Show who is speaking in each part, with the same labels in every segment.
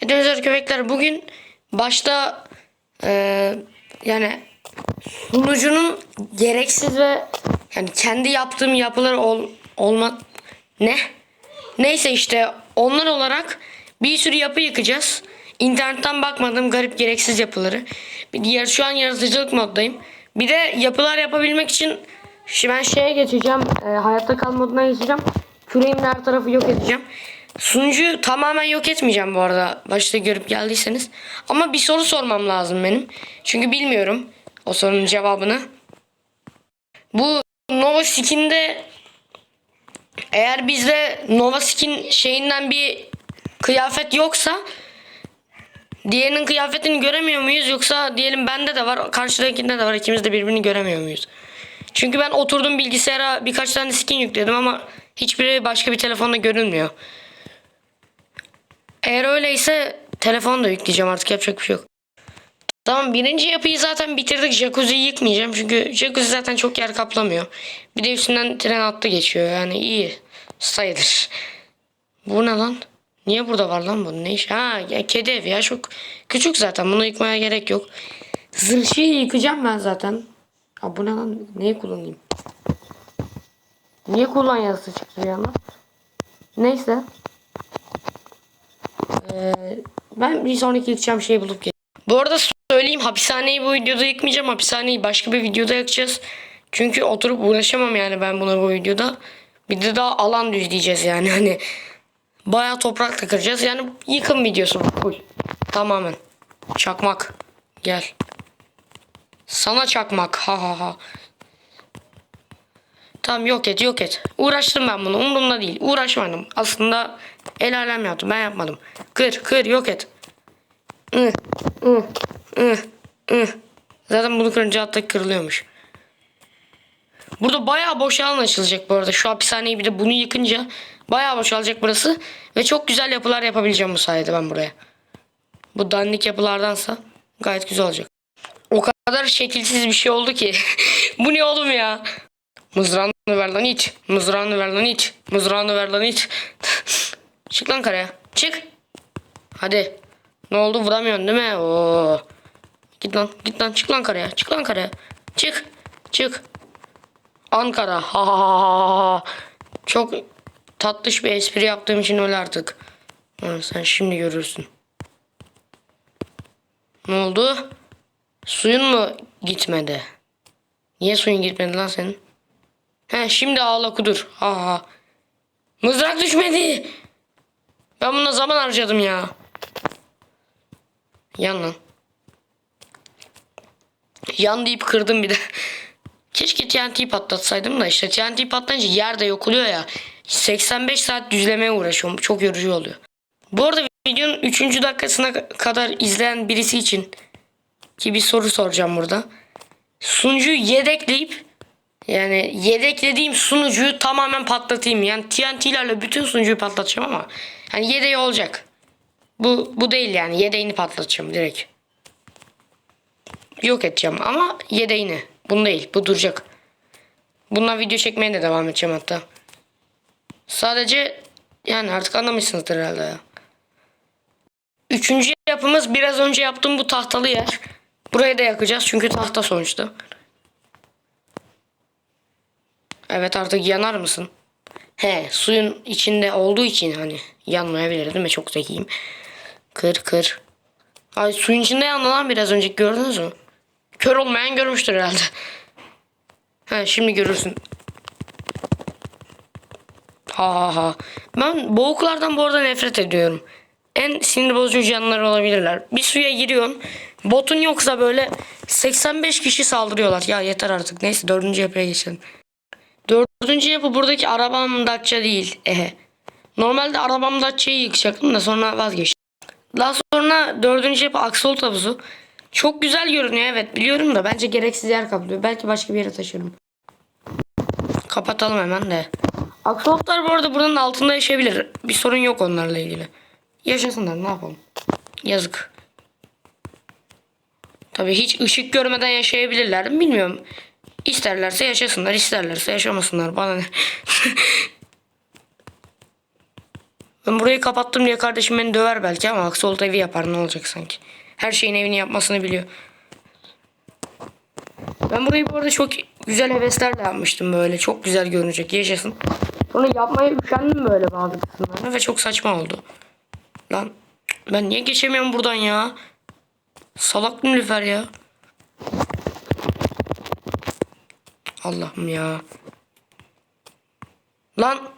Speaker 1: Hepinize köpekler bugün başta eee, yani sunucunun gereksiz ve yani kendi yaptığım yapılar ol, olma ne? Neyse işte onlar olarak bir sürü yapı yıkacağız. İnternetten bakmadım garip gereksiz yapıları. Bir diğer şu an yaratıcılık moddayım. Bir de yapılar yapabilmek için şimdi ben şeye geçeceğim. e, hayatta kal moduna geçeceğim. Küreğimin her tarafı yok edeceğim. Sunucuyu tamamen yok etmeyeceğim bu arada. Başta görüp geldiyseniz. Ama bir soru sormam lazım benim. Çünkü bilmiyorum o sorunun cevabını. Bu Nova Skin'de eğer bizde Nova Skin şeyinden bir kıyafet yoksa diğerinin kıyafetini göremiyor muyuz yoksa diyelim bende de var karşıdakinde de var ikimiz de birbirini göremiyor muyuz? Çünkü ben oturdum bilgisayara birkaç tane skin yükledim ama hiçbiri başka bir telefonda görünmüyor. Eğer öyleyse telefon da yükleyeceğim artık yapacak bir şey yok. Tamam birinci yapıyı zaten bitirdik. Jacuzzi'yi yıkmayacağım. Çünkü jacuzzi zaten çok yer kaplamıyor. Bir de üstünden tren hattı geçiyor. Yani iyi sayılır. Bu ne lan? Niye burada var lan bu? Ne iş? Ha ya kedi evi ya çok küçük zaten. Bunu yıkmaya gerek yok. Zırhçıyı yıkacağım ben zaten. Ha bu ne lan? Neyi kullanayım? Niye kullan yazısı çıktı bir anda? Neyse. Ee, ben bir sonraki yıkacağım şeyi bulup geleceğim. Bu arada söyleyeyim hapishaneyi bu videoda yıkmayacağım. Hapishaneyi başka bir videoda yakacağız. Çünkü oturup uğraşamam yani ben buna bu videoda. Bir de daha alan düzleyeceğiz yani hani. Bayağı toprak da kıracağız. Yani yıkım videosu. Full. Tamamen. Çakmak. Gel. Sana çakmak. Ha ha ha. Tamam yok et yok et. Uğraştım ben bunu. Umurumda değil. Uğraşmadım. Aslında el alem yaptı. Ben yapmadım. Kır kır yok et. Ih, ih, ih, ih. Zaten bunu kırınca hatta kırılıyormuş. Burada bayağı boş alan açılacak bu arada. Şu hapishaneyi bir de bunu yıkınca bayağı boşalacak burası. Ve çok güzel yapılar yapabileceğim bu sayede ben buraya. Bu dandik yapılardansa gayet güzel olacak. O kadar şekilsiz bir şey oldu ki. bu ne oğlum ya? Mızrağını ver lan iç. Mızrağını ver lan iç. Mızrağını ver lan iç. Çık lan karaya. Çık. Hadi. Ne oldu vuramıyorsun değil mi? Oo. Git lan git lan çık lan karaya. Çık lan karaya. Çık. Çık. Ankara. Ha ha ha ha. Çok tatlış bir espri yaptığım için öyle artık. Ha, sen şimdi görürsün. Ne oldu? Suyun mu gitmedi? Niye suyun gitmedi lan senin? He şimdi ağla kudur. Ha ha. Mızrak düşmedi. Ben buna zaman harcadım ya. Yan. Yan deyip kırdım bir de. Keşke TNT patlatsaydım da işte TNT patlayınca yer de yok oluyor ya. 85 saat düzlemeye uğraşıyorum. Çok yorucu oluyor. Bu arada videonun 3. dakikasına kadar izleyen birisi için ki bir soru soracağım burada. Sunucuyu yedekleyip yani yedeklediğim sunucuyu tamamen patlatayım. Yani TNT'lerle bütün sunucuyu patlatacağım ama hani yedeği olacak. Bu bu değil yani yedeğini patlatacağım direkt. Yok edeceğim ama yedeğini. Bunu değil. Bu duracak. Bundan video çekmeye de devam edeceğim hatta. Sadece yani artık anlamışsınızdır herhalde ya. Üçüncü yapımız biraz önce yaptığım bu tahtalı yer. Burayı da yakacağız çünkü tahta sonuçta. Evet artık yanar mısın? He suyun içinde olduğu için hani yanmayabilir değil mi? Çok zekiyim. Kır kır. Ay suyun içinde yandı lan biraz önceki gördünüz mü? Kör olmayan görmüştür herhalde. He şimdi görürsün. Ha ha ha. Ben boğuklardan bu arada nefret ediyorum. En sinir bozucu canlılar olabilirler. Bir suya giriyorsun. Botun yoksa böyle 85 kişi saldırıyorlar. Ya yeter artık. Neyse dördüncü yapıya geçelim. Dördüncü yapı buradaki arabam Dacia değil. Ehe. Normalde arabam Dacia'yı yıkacaktım da sonra vazgeçtim. Daha sonra dördüncü yapı Axolot havuzu. Çok güzel görünüyor evet biliyorum da bence gereksiz yer kaplıyor. Belki başka bir yere taşırım. Kapatalım hemen de. Aksolotlar bu arada buranın altında yaşayabilir. Bir sorun yok onlarla ilgili. Yaşasınlar ne yapalım. Yazık. Tabii hiç ışık görmeden yaşayabilirler mi bilmiyorum. İsterlerse yaşasınlar, isterlerse yaşamasınlar. Bana ne? Ben burayı kapattım diye kardeşim beni döver belki ama Aksolot evi yapar ne olacak sanki. Her şeyin evini yapmasını biliyor. Ben burayı bu arada çok güzel heveslerle yapmıştım böyle. Çok güzel görünecek yaşasın. Sonra yapmaya üşendim böyle bazı kısımlarına ve çok saçma oldu. Lan ben niye geçemiyorum buradan ya? Salak Nilüfer ya. Allah'ım ya. Lan.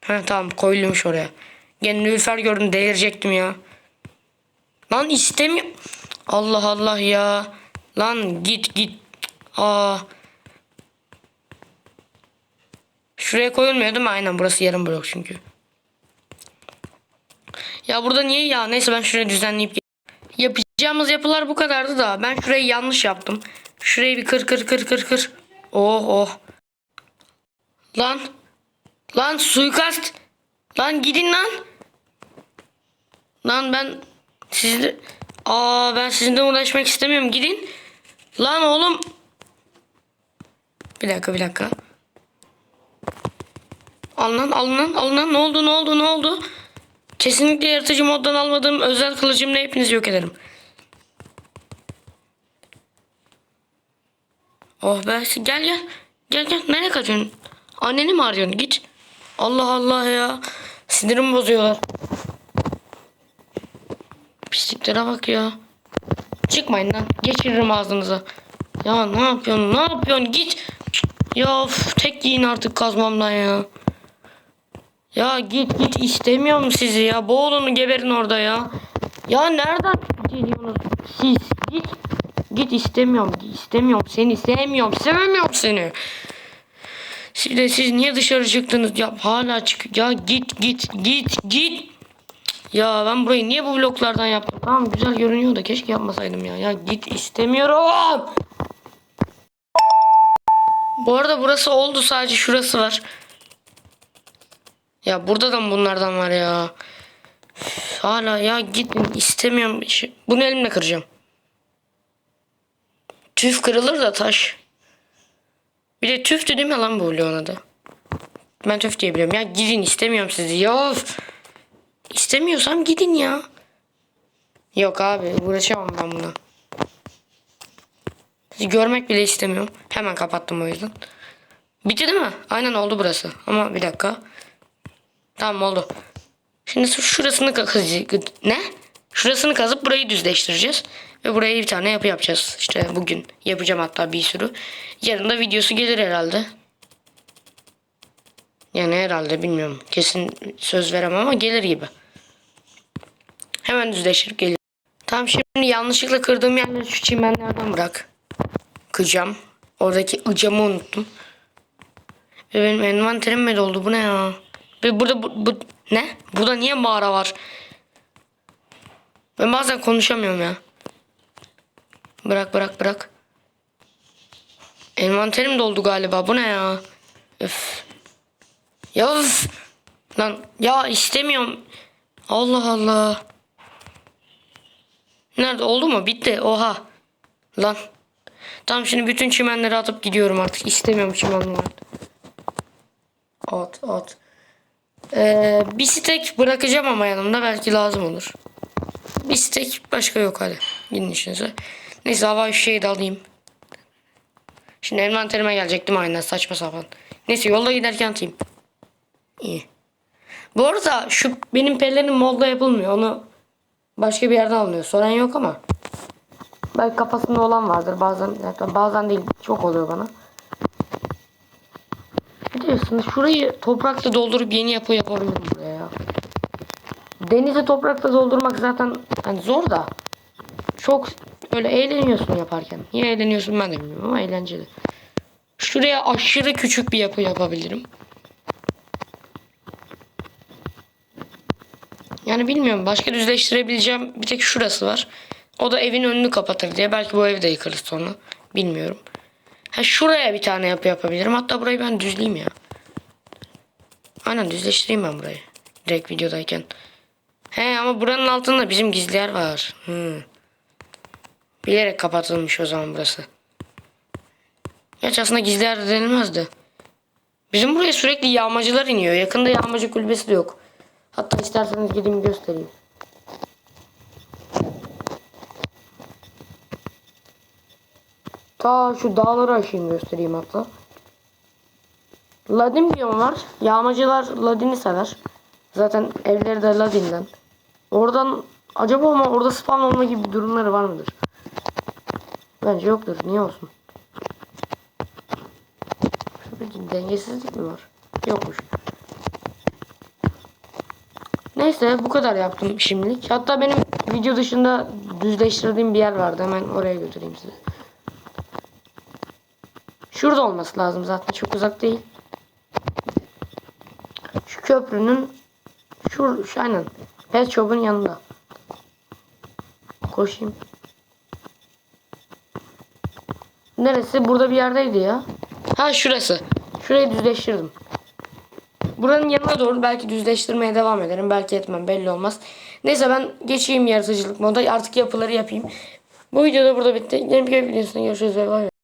Speaker 1: He tamam koyulmuş oraya. Gene Nilüfer gördüm delirecektim ya. Lan istemiyorum. Allah Allah ya. Lan git git. Aa. Şuraya koyulmuyor değil mi? Aynen burası yarım blok çünkü. Ya burada niye ya? Neyse ben şurayı düzenleyip Yapacağımız yapılar bu kadardı da ben şurayı yanlış yaptım. Şurayı bir kır kır kır kır kır. Oh oh. Lan. Lan suikast. Lan gidin lan. Lan ben sizle Aa ben sizinle uğraşmak istemiyorum. Gidin. Lan oğlum. Bir dakika bir dakika. Alınan alınan alınan ne oldu ne oldu ne oldu? Kesinlikle yaratıcı moddan almadığım özel kılıcımla hepinizi yok ederim. Oh be gel gel. Gel gel nereye kaçıyorsun? Anneni mi arıyorsun? Git. Allah Allah ya. Sinirimi bozuyorlar. Pisliklere bak ya. Çıkmayın lan. Geçiririm ağzınıza. Ya ne yapıyorsun? Ne yapıyorsun? Git. Ya of, tek yiyin artık kazmamdan ya. Ya git git istemiyorum sizi ya. Boğulun geberin orada ya. Ya nereden geliyorsunuz siz? Git. Git istemiyorum. istemiyorum seni. Sevmiyorum. Sevmiyorum seni. Siz de siz niye dışarı çıktınız? Ya hala çık. Ya git git git git. Ya ben burayı niye bu bloklardan yaptım? Tamam güzel görünüyor da keşke yapmasaydım ya. Ya git istemiyorum. Bu arada burası oldu sadece şurası var. Ya burada da mı bunlardan var ya? Hala ya gittin istemiyorum. Bunu elimle kıracağım. Tüf kırılır da taş. Bir de tüftü değil mi lan bu bloğun adı? Ben tüf diye biliyorum. Ya gidin istemiyorum sizi. Ya. İstemiyorsam gidin ya. Yok abi uğraşamam ben buna. Sizi görmek bile istemiyorum. Hemen kapattım o yüzden. Bitti değil mi? Aynen oldu burası. Ama bir dakika. Tamam oldu. Şimdi şu- şurasını kazı ne? Şurasını kazıp burayı düzleştireceğiz. Ve buraya bir tane yapı yapacağız. İşte bugün yapacağım hatta bir sürü. Yarın da videosu gelir herhalde. Yani herhalde bilmiyorum. Kesin söz veremem ama gelir gibi. Hemen düzleştirip gelir. Tamam şimdi yanlışlıkla kırdığım yerleri şu çimenlerden bırak. Kıcam. Oradaki ıcamı unuttum. Ve benim envanterim mi doldu? Bu ne ya? Ve burada bu, bu ne? Burada niye mağara var? Ben bazen konuşamıyorum ya. Bırak bırak bırak. Envanterim doldu galiba. Bu ne ya? Öf. Ya üf. Lan ya istemiyorum. Allah Allah. Nerede oldu mu? Bitti. Oha. Lan. Tamam şimdi bütün çimenleri atıp gidiyorum artık. İstemiyorum çimenleri. At at. Ee, bir stek bırakacağım ama yanımda belki lazım olur. Bir stek başka yok hadi. Gidin işinize. Neyse hava şeyi de alayım. Şimdi envanterime gelecektim aynen saçma sapan. Neyse yolda giderken atayım. İyi. Bu arada şu benim pelerin modda yapılmıyor. Onu başka bir yerden alınıyor. Soran yok ama. Belki kafasında olan vardır. Bazen hatta bazen değil. Çok oluyor bana. Biliyorsunuz şurayı toprakla doldurup yeni yapı yapabilirim buraya ya. Denizi toprakla doldurmak zaten hani zor da. Çok öyle eğleniyorsun yaparken. Niye eğleniyorsun ben de bilmiyorum ama eğlenceli. Şuraya aşırı küçük bir yapı yapabilirim. Yani bilmiyorum başka düzleştirebileceğim bir tek şurası var. O da evin önünü kapatır diye. Belki bu evi de yıkarız sonra. Bilmiyorum. Ha şuraya bir tane yapı yapabilirim. Hatta burayı ben düzleyeyim ya. Aynen düzleştireyim ben burayı. Direkt videodayken. He ama buranın altında bizim gizli yer var. Hmm. Bilerek kapatılmış o zaman burası. Gerçi aslında gizli yer de denilmezdi. Bizim buraya sürekli yağmacılar iniyor. Yakında yağmacı kulübesi de yok. Hatta isterseniz gideyim göstereyim. Ta şu dağları aşayım göstereyim hatta. Ladin biyomu var. Yağmacılar Ladin'i sever. Zaten evleri de Ladin'den. Oradan acaba ama orada spawn olma gibi durumları var mıdır? Bence yoktur. Niye olsun? Şurada bir dengesizlik mi var? Yokmuş. Neyse bu kadar yaptım şimdilik. Hatta benim video dışında düzleştirdiğim bir yer vardı. Hemen oraya götüreyim sizi. Şurada olması lazım zaten çok uzak değil. Şu köprünün şu, şu aynen Pet Shop'un yanında. Koşayım. Neresi? Burada bir yerdeydi ya. Ha şurası. Şurayı düzleştirdim. Buranın yanına doğru belki düzleştirmeye devam ederim. Belki etmem belli olmaz. Neyse ben geçeyim yaratıcılık moda. Artık yapıları yapayım. Bu video da burada bitti. Yeni bir videosunda görüşürüz bay bay.